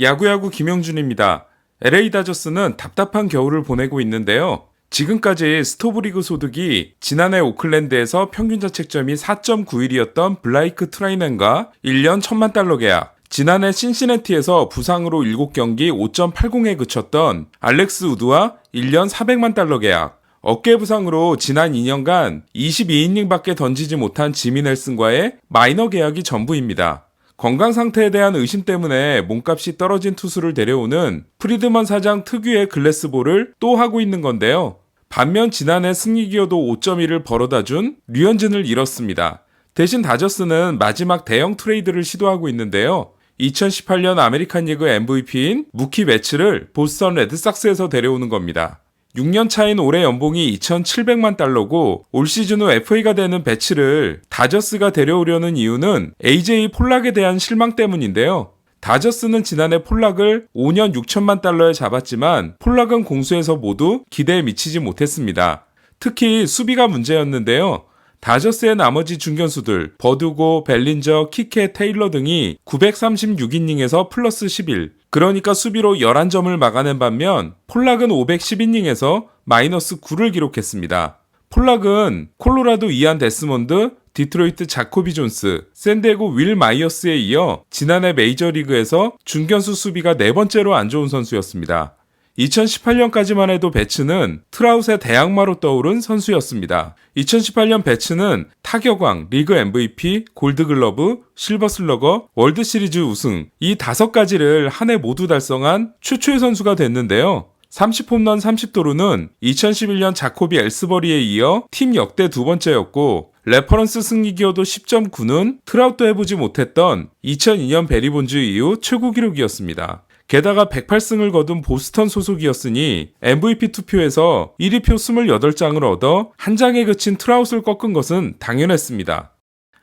야구야구 김영준입니다. LA 다저스는 답답한 겨울을 보내고 있는데요. 지금까지 스토브리그 소득이 지난해 오클랜드에서 평균 자책점이 4.91이었던 블라이크 트라이넨과 1년 1000만 달러 계약, 지난해 신시내티에서 부상으로 7경기 5.80에 그쳤던 알렉스 우드와 1년 400만 달러 계약, 어깨 부상으로 지난 2년간 22이닝밖에 던지지 못한 지미 넬슨과의 마이너 계약이 전부입니다. 건강 상태에 대한 의심 때문에 몸값이 떨어진 투수를 데려오는 프리드먼 사장 특유의 글래스볼을 또 하고 있는 건데요. 반면 지난해 승리 기여도 5.1을 벌어다 준 류현진을 잃었습니다. 대신 다저스는 마지막 대형 트레이드를 시도하고 있는데요. 2018년 아메리칸 리그 MVP인 무키 매츠를 보스턴 레드삭스에서 데려오는 겁니다. 6년 차인 올해 연봉이 2,700만 달러고 올 시즌 후 FA가 되는 배치를 다저스가 데려오려는 이유는 AJ 폴락에 대한 실망 때문인데요. 다저스는 지난해 폴락을 5년 6천만 달러에 잡았지만 폴락은 공수에서 모두 기대에 미치지 못했습니다. 특히 수비가 문제였는데요. 다저스의 나머지 중견수들 버두고, 벨린저, 키케, 테일러 등이 936이닝에서 플러스 11, 그러니까 수비로 11점을 막아낸 반면 폴락은 510이닝에서 마이너스 9를 기록했습니다. 폴락은 콜로라도 이안 데스몬드, 디트로이트 자코비 존스, 샌디에고 윌 마이어스에 이어 지난해 메이저리그에서 중견수 수비가 네 번째로 안 좋은 선수였습니다. 2018년까지만 해도 배츠는 트라웃의 대항마로 떠오른 선수였습니다. 2018년 배츠는 타격왕, 리그 MVP, 골드글러브, 실버슬러거, 월드시리즈 우승 이 다섯 가지를 한 해 모두 달성한 최초의 선수가 됐는데요. 30홈런 30도루는 2011년 자코비 엘스버리에 이어 팀 역대 두 번째였고 레퍼런스 승리 기여도 10.9는 트라웃도 해보지 못했던 2002년 베리본즈 이후 최고 기록이었습니다. 게다가 108승을 거둔 보스턴 소속이었으니 MVP 투표에서 1위 표 28장을 얻어 한 장에 그친 트라웃을 꺾은 것은 당연했습니다.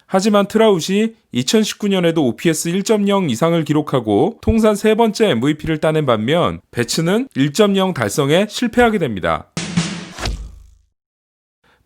하지만 트라웃이 2019년에도 OPS 1.0 이상을 기록하고 통산 세 번째 MVP를 따낸 반면 배츠는 1.0 달성에 실패하게 됩니다.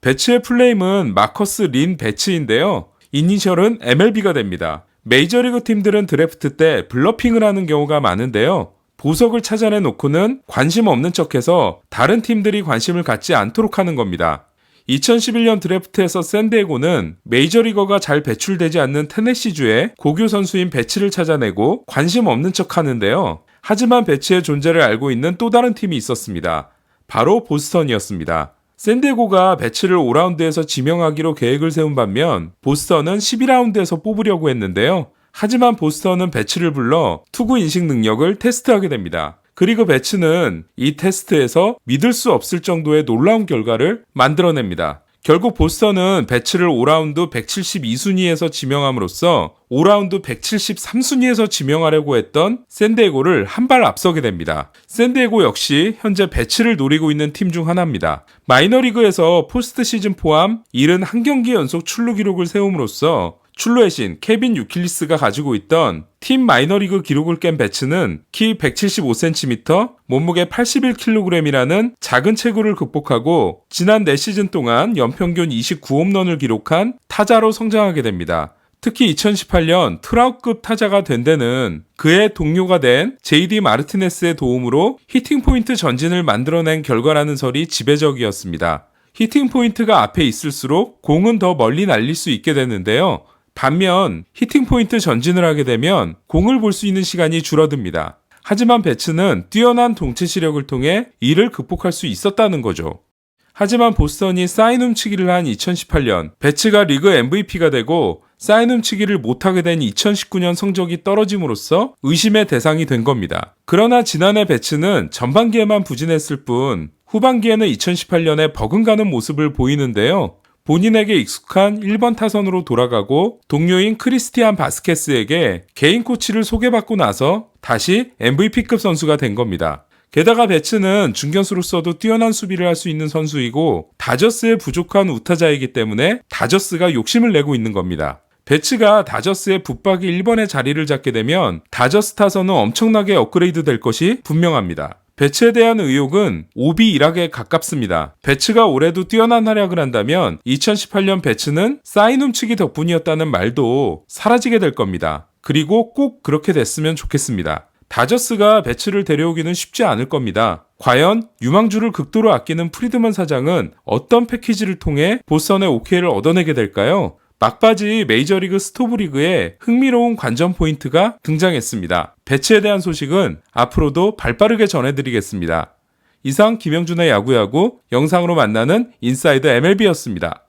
배츠의 플레임은 마커스 린 배츠인데요. 이니셜은 MLB가 됩니다. 메이저리그 팀들은 드래프트 때 블러핑을 하는 경우가 많은데요. 보석을 찾아내 놓고는 관심 없는 척해서 다른 팀들이 관심을 갖지 않도록 하는 겁니다. 2011년 드래프트에서 샌디에고는 메이저리거가 잘 배출되지 않는 테네시주의 고교 선수인 배치를 찾아내고 관심 없는 척 하는데요. 하지만 배치의 존재를 알고 있는 또 다른 팀이 있었습니다. 바로 보스턴이었습니다. 샌디에고가 배치를 5라운드에서 지명하기로 계획을 세운 반면 보스턴은 12라운드에서 뽑으려고 했는데요. 하지만 보스턴은 배치를 불러 투구 인식 능력을 테스트하게 됩니다. 그리고 배츠는 이 테스트에서 믿을 수 없을 정도의 놀라운 결과를 만들어냅니다. 결국 보스턴은 배츠를 5라운드 172순위에서 지명함으로써 5라운드 173순위에서 지명하려고 했던 샌디에고를 한 발 앞서게 됩니다. 샌디에고 역시 현재 배츠를 노리고 있는 팀 중 하나입니다. 마이너리그에서 포스트 시즌 포함 71경기 연속 출루 기록을 세움으로써 출루의 신 케빈 유킬리스가 가지고 있던 팀 마이너리그 기록을 깬 배츠는 키 175cm, 몸무게 81kg이라는 작은 체구를 극복하고 지난 4시즌 동안 연평균 29홈런을 기록한 타자로 성장하게 됩니다. 특히 2018년 트라우급 타자가 된 데는 그의 동료가 된 JD 마르티네스의 도움으로 히팅 포인트 전진을 만들어낸 결과라는 설이 지배적이었습니다. 히팅 포인트가 앞에 있을수록 공은 더 멀리 날릴 수 있게 되는데요. 반면 히팅 포인트 전진을 하게 되면 공을 볼 수 있는 시간이 줄어듭니다. 하지만 배츠는 뛰어난 동체 시력을 통해 이를 극복할 수 있었다는 거죠. 하지만 보스턴이 사인 훔치기를 한 2018년, 배츠가 리그 MVP가 되고 사인 훔치기를 못하게 된 2019년 성적이 떨어짐으로써 의심의 대상이 된 겁니다. 그러나 지난해 배츠는 전반기에만 부진했을 뿐 후반기에는 2018년에 버금가는 모습을 보이는데요. 본인에게 익숙한 1번 타선으로 돌아가고 동료인 크리스티안 바스케스에게 개인 코치를 소개받고 나서 다시 MVP급 선수가 된 겁니다. 게다가 배츠는 중견수로서도 뛰어난 수비를 할 수 있는 선수이고 다저스의 부족한 우타자이기 때문에 다저스가 욕심을 내고 있는 겁니다. 배츠가 다저스의 붙박이 1번의 자리를 잡게 되면 다저스 타선은 엄청나게 업그레이드 될 것이 분명합니다. 배츠에 대한 의혹은 오비 일학에 가깝습니다. 배츠가 올해도 뛰어난 활약을 한다면 2018년 배츠는 사인 훔치기 덕분이었다는 말도 사라지게 될 겁니다. 그리고 꼭 그렇게 됐으면 좋겠습니다. 다저스가 배츠를 데려오기는 쉽지 않을 겁니다. 과연 유망주를 극도로 아끼는 프리드먼 사장은 어떤 패키지를 통해 보선의 오케이를 얻어내게 될까요? 막바지 메이저리그 스토브리그에 흥미로운 관전 포인트가 등장했습니다. 배치에 대한 소식은 앞으로도 발빠르게 전해드리겠습니다. 이상 김영준의 야구야구 영상으로 만나는 인사이드 MLB였습니다.